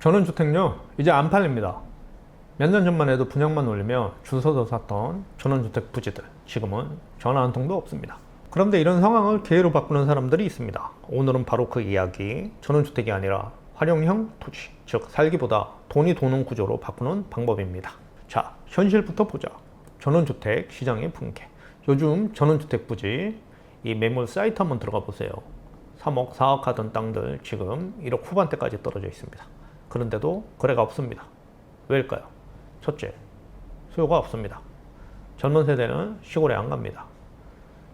전원주택요 이제 안 팔립니다. 몇 년 전만 해도 분양만 올리면 줄 서서 샀던 전원주택 부지들 지금은 전화 한 통도 없습니다. 그런데 이런 상황을 기회로 바꾸는 사람들이 있습니다. 오늘은 바로 그 이야기 전원주택이 아니라 활용형 토지 즉 살기보다 돈이 도는 구조로 바꾸는 방법입니다. 자 현실부터 보자. 전원주택 시장의 붕괴. 요즘 전원주택 부지 이 매물 사이트 한번 들어가 보세요. 3억, 4억 하던 땅들 지금 1억 후반대까지 떨어져 있습니다. 그런데도 거래가 없습니다. 왜일까요? 첫째, 수요가 없습니다. 젊은 세대는 시골에 안 갑니다.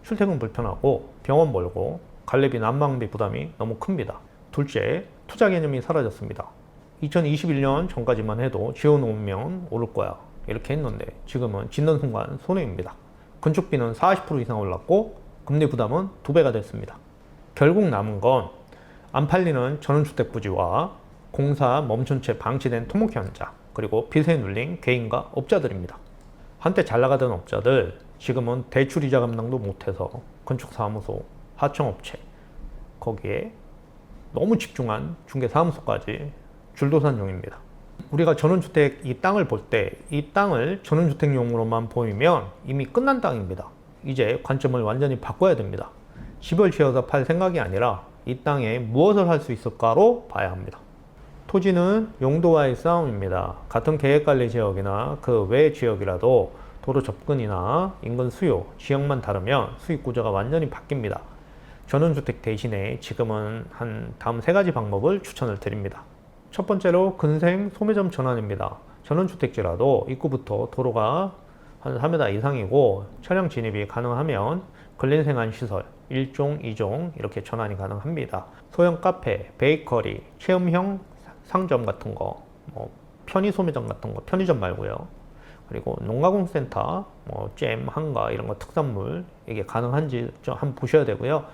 출퇴근 불편하고 병원 멀고 관리비 난방비 부담이 너무 큽니다. 둘째, 투자 개념이 사라졌습니다. 2021년 전까지만 해도 지어놓으면 오를 거야. 이렇게 했는데 지금은 짓는 순간 손해입니다. 건축비는 40% 이상 올랐고 금리 부담은 두 배가 됐습니다. 결국 남은 건 안 팔리는 전원주택 부지와 공사 멈춘 채 방치된 토목 현장 그리고 빚에 눌린 개인과 업자들입니다. 한때 잘 나가던 업자들 지금은 대출 이자 감당도 못해서 건축사무소, 하청업체 거기에 너무 집중한 중개사무소까지 줄도산 중입니다. 우리가 전원주택 이 땅을 볼 때 이 땅을 전원주택용으로만 보이면 이미 끝난 땅입니다. 이제 관점을 완전히 바꿔야 됩니다. 집을 지어서 팔 생각이 아니라 이 땅에 무엇을 할 수 있을까로 봐야 합니다. 토지는 용도와의 싸움입니다. 같은 계획관리 지역이나 그 외 지역이라도 도로 접근이나 인근 수요, 지역만 다르면 수익 구조가 완전히 바뀝니다. 전원주택 대신에 지금은 한 다음 세 가지 방법을 추천을 드립니다. 첫 번째로 근생 소매점 전환입니다. 전원주택지라도 입구부터 도로가 한 3m 이상이고 차량 진입이 가능하면 근린생활 시설 1종, 2종 이렇게 전환이 가능합니다. 소형 카페, 베이커리, 체험형 상점 같은 거, 뭐 편의 소매점 같은 거, 편의점 말고요. 그리고 농가공센터, 뭐 잼, 한가 이런 거 특산물 이게 가능한지 좀 한번 보셔야 되고요.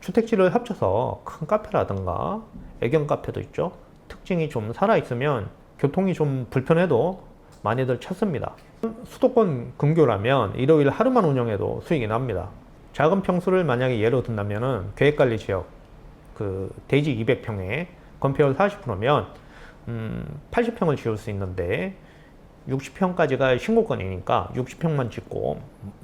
주택지를 합쳐서 큰 카페라든가 애견 카페도 있죠. 특징이 좀 살아 있으면 교통이 좀 불편해도 많이들 찾습니다. 수도권 근교라면 일요일 하루만 운영해도 수익이 납니다. 작은 평수를 만약에 예로 든다면은 계획관리 지역 그 대지 200평에 건폐율 40%면 음, 80평을 지을 수 있는데 60평까지가 신고권이니까 60평만 짓고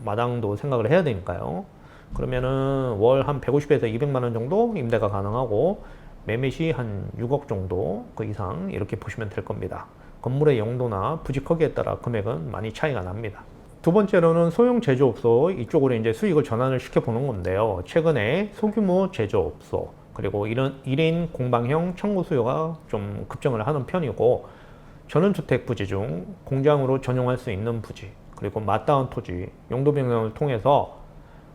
마당도 생각을 해야 되니까요. 그러면은 월 한 150에서 200만 원 정도 임대가 가능하고 매매 시 한 6억 정도 그 이상 이렇게 보시면 될 겁니다. 건물의 용도나 부지 크기에 따라 금액은 많이 차이가 납니다. 두 번째로는 소형 제조업소 이쪽으로 이제 수익을 전환을 시켜 보는 건데요. 최근에 소규모 제조업소 그리고 이런 1인 공방형 청구 수요가 좀 급증을 하는 편이고 전원주택 부지 중 공장으로 전용할 수 있는 부지 그리고 맞닿은 토지 용도 변경을 통해서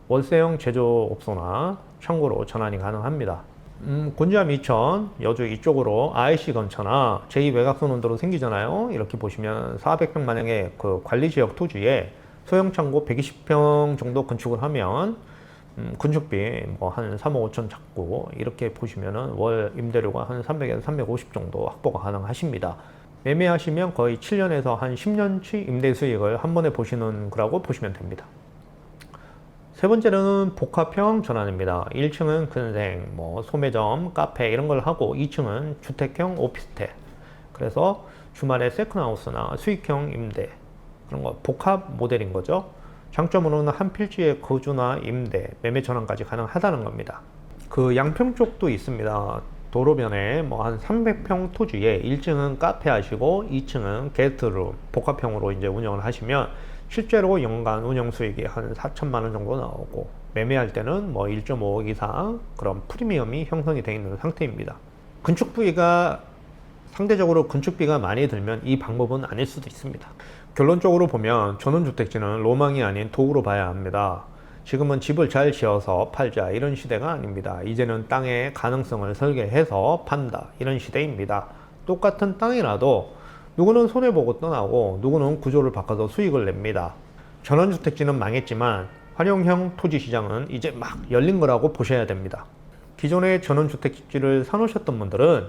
월세형 제조업소나 청구로 전환이 가능합니다. 음, 곤지암 이천, 여주 이쪽으로 IC 근처나 제2 외곽선원도로 생기잖아요. 이렇게 보시면 400평 만약에 그 관리 지역 토지에 소형 창고 120평 정도 건축을 하면 음, 건축비 뭐 한 3억 5천 잡고 이렇게 보시면은 월 임대료가 한 300에서 350 정도 확보가 가능하십니다. 매매하시면 거의 7년에서 한 10년치 임대 수익을 한 번에 보시는 거라고 보시면 됩니다. 세 번째는 복합형 전환입니다. 1층은 근생, 뭐 소매점, 카페 이런 걸 하고 2층은 주택형 오피스텔. 그래서 주말에 세컨하우스나 수익형 임대 그런 거 복합 모델인 거죠. 장점으로는 한 필지의 거주나 임대, 매매 전환까지 가능하다는 겁니다. 그 양평 쪽도 있습니다. 도로변에 뭐 한 300평 토지에 1층은 카페 하시고 2층은 게스트룸 복합형으로 이제 운영을 하시면 실제로 연간 운영 수익이 한 4천만 원 정도 나오고 매매할 때는 뭐 1.5억 이상 그런 프리미엄이 형성이 되어 있는 상태입니다. 건축 부위가 상대적으로 건축비가 많이 들면 이 방법은 아닐 수도 있습니다. 결론적으로 보면 전원주택지는 로망이 아닌 도구로 봐야 합니다. 지금은 집을 잘 지어서 팔자 이런 시대가 아닙니다. 이제는 땅의 가능성을 설계해서 판다 이런 시대입니다. 똑같은 땅이라도 누구는 손해보고 떠나고 누구는 구조를 바꿔서 수익을 냅니다. 전원주택지는 망했지만 활용형 토지 시장은 이제 막 열린 거라고 보셔야 됩니다. 기존의 전원주택지를 사놓으셨던 분들은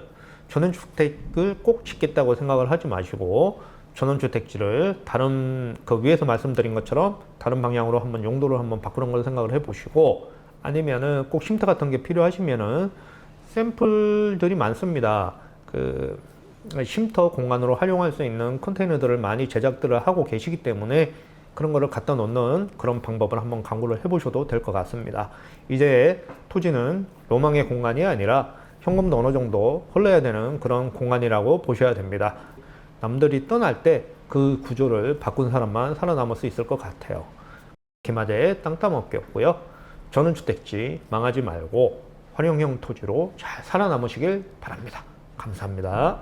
전원주택을 꼭 짓겠다고 생각을 하지 마시고 전원주택지를 다른 그 위에서 말씀드린 것처럼 다른 방향으로 한번 용도를 한번 바꾸는 걸 생각을 해보시고 아니면은 꼭 쉼터 같은 게 필요하시면은 샘플들이 많습니다. 그 쉼터 공간으로 활용할 수 있는 컨테이너들을 많이 제작들을 하고 계시기 때문에 그런 거를 갖다 놓는 그런 방법을 한번 강구를 해보셔도 될 것 같습니다. 이제 토지는 로망의 공간이 아니라 현금도 어느 정도 흘러야 되는 그런 공간이라고 보셔야 됩니다. 남들이 떠날 때 그 구조를 바꾼 사람만 살아남을 수 있을 것 같아요. 기마제 땅 따먹기였고요. 전원주택지 망하지 말고 활용형 토지로 잘 살아남으시길 바랍니다. 감사합니다.